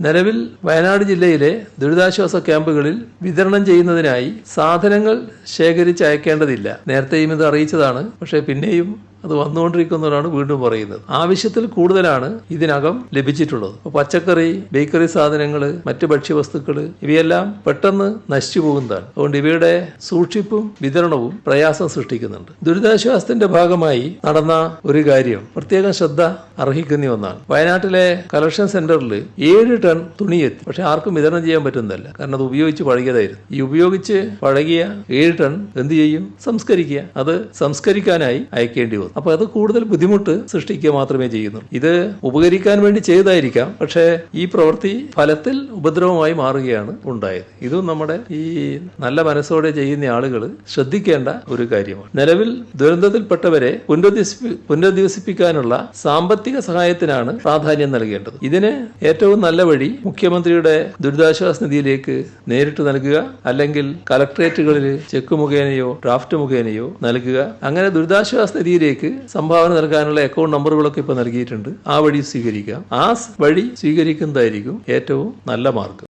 നിലവിൽ വയനാട് ജില്ലയിലെ ദുരിതാശ്വാസ ക്യാമ്പുകളിൽ വിതരണം ചെയ്യുന്നതിനായി സാധനങ്ങൾ ശേഖരിച്ച് അയക്കേണ്ടതില്ല നേരത്തെയും ഇത് അറിയിച്ചതാണ്. പക്ഷേ പിന്നെയും അത് വന്നുകൊണ്ടിരിക്കുന്നവരാണ് വീണ്ടും പറയുന്നത്. ആവശ്യത്തിൽ കൂടുതലാണ് ഇതിനകം ലഭിച്ചിട്ടുള്ളത്. പച്ചക്കറി ബേക്കറി സാധനങ്ങൾ മറ്റ് ഭക്ഷ്യവസ്തുക്കൾ ഇവയെല്ലാം പെട്ടെന്ന് നശിച്ചു പോകുന്നതാണ്. അതുകൊണ്ട് ഇവയുടെ സൂക്ഷിപ്പും വിതരണവും പ്രയാസം സൃഷ്ടിക്കുന്നുണ്ട്. ദുരിതാശ്വാസത്തിന്റെ ഭാഗമായി നടന്ന ഒരു കാര്യം പ്രത്യേകം ശ്രദ്ധ അർഹിക്കുന്ന ഒന്നാണ്. വയനാട്ടിലെ കളക്ഷൻ സെന്ററിൽ ഏഴ് ടൺ തുണിയെത്തി. പക്ഷെ ആർക്കും വിതരണം ചെയ്യാൻ പറ്റുന്നതല്ല. കാരണം അത് ഉപയോഗിച്ച് പഴകിയതായിരുന്നു. ഈ ഉപയോഗിച്ച് പഴകിയ ഏഴ് ടൺ എന്ത് ചെയ്യും? സംസ്കരിക്കുക. അത് സംസ്കരിക്കാനായി അയക്കേണ്ടി വന്നു. അപ്പൊ അത് കൂടുതൽ ബുദ്ധിമുട്ട് സൃഷ്ടിക്കുക മാത്രമേ ചെയ്യുന്നുള്ളൂ. ഇത് ഉപകരിക്കാൻ വേണ്ടി ചെയ്തായിരിക്കാം പക്ഷേ ഈ പ്രവൃത്തി ഫലത്തിൽ ഉപദ്രവമായി മാറുകയാണ് ഉണ്ടായത്. ഇതും നമ്മുടെ ഈ നല്ല മനസ്സോടെ ചെയ്യുന്ന ആളുകൾ ശ്രദ്ധിക്കേണ്ട ഒരു കാര്യമാണ്. നിലവിൽ ദുരന്തത്തിൽപ്പെട്ടവരെ പുനരധിവസിപ്പി പുനരധിവസിപ്പിക്കാനുള്ള സാമ്പത്തിക സഹായത്തിനാണ് പ്രാധാന്യം നൽകേണ്ടത്. ഇതിന് ഏറ്റവും നല്ല വഴി മുഖ്യമന്ത്രിയുടെ ദുരിതാശ്വാസ നിധിയിലേക്ക് നേരിട്ട് നൽകുക അല്ലെങ്കിൽ കലക്ട്രേറ്റുകളിൽ ചെക്ക് മുഖേനയോ ഡ്രാഫ്റ്റ് മുഖേനയോ നൽകുക. അങ്ങനെ ദുരിതാശ്വാസ നിധിയിലേക്ക് സംഭാവന നൽകാനുള്ള അക്കൗണ്ട് നമ്പറുകളൊക്കെ ഇപ്പോൾ നൽകിയിട്ടുണ്ട്. ആ വഴി സ്വീകരിക്കാം. ആ വഴി സ്വീകരിക്കുന്നതായിരിക്കും ഏറ്റവും നല്ല മാർഗം.